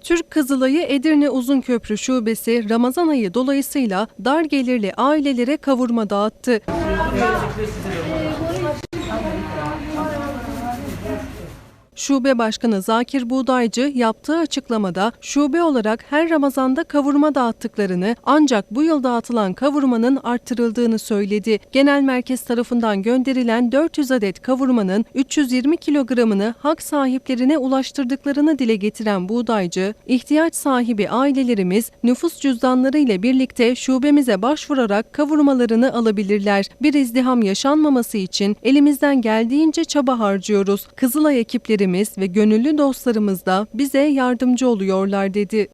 Türk Kızılay'ı Edirne Uzunköprü Şubesi Ramazan ayı dolayısıyla dar gelirli ailelere kavurma dağıttı. Şube Başkanı Zakir Buğdaycı yaptığı açıklamada şube olarak her Ramazan'da kavurma dağıttıklarını ancak bu yıl dağıtılan kavurmanın arttırıldığını söyledi. Genel merkez tarafından gönderilen 400 adet kavurmanın 320 kilogramını hak sahiplerine ulaştırdıklarını dile getiren Buğdaycı, ihtiyaç sahibi ailelerimiz nüfus cüzdanları ile birlikte şubemize başvurarak kavurmalarını alabilirler. Bir izdiham yaşanmaması için elimizden geldiğince çaba harcıyoruz. Kızılay ekiplerimiz üyelerimiz ve gönüllü dostlarımız da bize yardımcı oluyorlar dedi.